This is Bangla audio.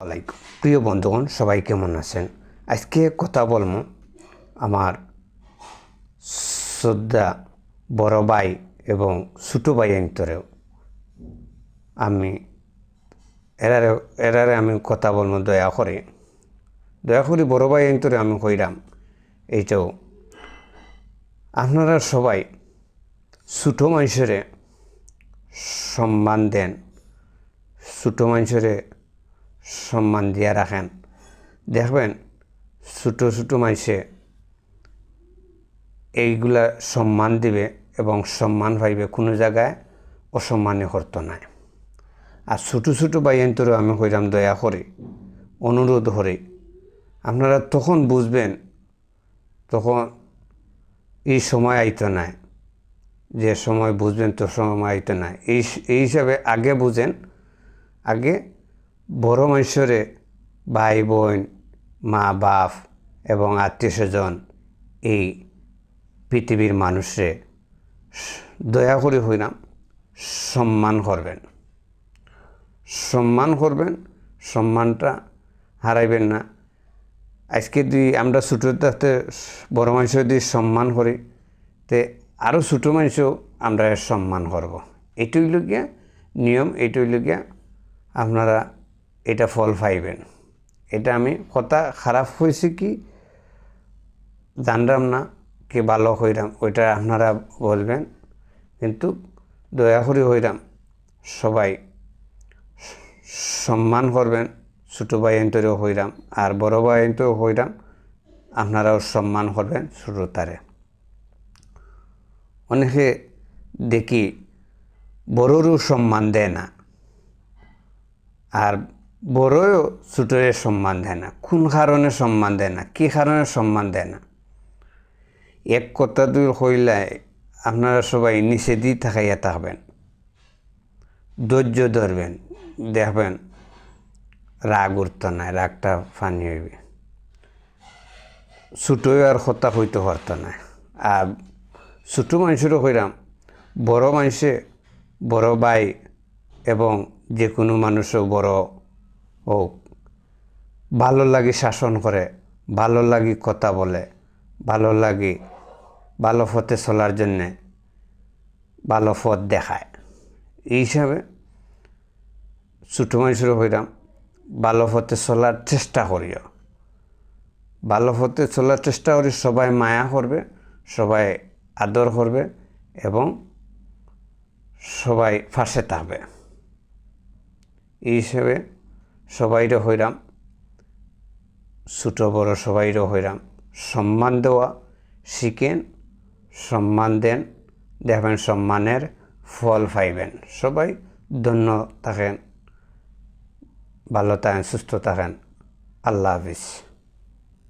আলাইকুম প্রিয় বন্ধুগণ, সবাই কেমন আছেন? আজকে কথা বলব আমার শ্রদ্ধা বড় ভাই এবং ছোটো ভাই অন্তরেও আমি এরারে এরারে আমি কথা বলব দয়া করে। দয়া করে বড় ভাই অন্তরে আমি কইরাম এইটাও আপনারা সবাই ছোটো মানুষের সম্মান দেন, ছোটো মানুষেরে সম্মান দিয়া রাখেন। দেখবেন ছোটো ছোটো মাইসে এইগুলা সম্মান দিবে এবং সম্মান পাইবে কোনো জায়গায় অসম্মানে করতো নাই। আর ছোটো ছোটো বাইন্তরও আমি কইরাম, দয়া করে, অনুরোধ করে, আপনারা তখন বুঝবেন, তখন এই সময় আইত নাই, যে সময় বুঝবেন তো সময় আইত নাই। এই এই হিসাবে আগে বুঝেন, আগে বড় মানুষরে ভাই, বোন, মা, বাপ এবং আত্মীয় স্বজন এই পৃথিবীর মানুষরে দয়া করে হই হইলাম সম্মান করবেন। সম্মান করবেন, সম্মানটা হারাইবেন না। আজকে যদি আমরা ছোটো থাকতে বড় মানুষের যদি সম্মান করি, তে আরও ছোটো মানুষও আমরা সম্মান করব। এইটা হইল গিয়া নিয়ম এইটা হইল গিয়া আপনারা এটা ফল পাইবেন। এটা আমি কথা খারাপ হয়েছে কি? জানলাম না কি ভালো হইরাম, ওইটা আপনারা বলবেন। কিন্তু দয়া করে হইরাম, সবাই সম্মান করবেন, ছোটো ভাই অন্তরেও হইরাম আর বড় ভাই অন্তরেও হইরাম, আপনারাও সম্মান করবেন ছোটো তারে। অনেকে দেখি বড়রও সম্মান দেয় না আর বড়ও ছোটরে সম্মান দেয় না। কোন কারণে সম্মান দেয় না? কী কারণে সম্মান দেয় না? এক কথা দুই হইলে আপনারা সবাই দিয়ে থাকাইয়া থাকবেন ধৈর্য ধরবেন। দেখবেন রাগ উঠত নাই রাগটা ফানি হইবে। ছোটোই আর কথা হইতে পারত না। আর ছোটো মানুষেরও হইলাম বড় মানুষে বড় ভাই এবং যে কোনো মানুষও বড় হোক ভালো লাগি শাসন করে, ভালো লাগি কথা বলে, ভালো লাগি ভালো পথে চলার জন্যে ভালো পথ দেখায়। এই হিসাবে ছোটো মানুষেরও হইলাম, ভালো পথে চলার চেষ্টা করিও। ভালো পথে চলার চেষ্টা করি, সবাই মায়া করবে, সবাই আদর করবে এবং সবাই ফাঁসে থাকবে। এই হিসেবে সবাইরও হইরাম, ছোটো বড় সবাইরও হইরাম। সম্মান দেওয়া শিখেন, সম্মান দেন, দেখবেন সম্মানের ফল পাইবেন। সবাই ধন্য থাকেন, ভালো থাকেন, সুস্থ থাকেন। আল্লাহ হাফিজ।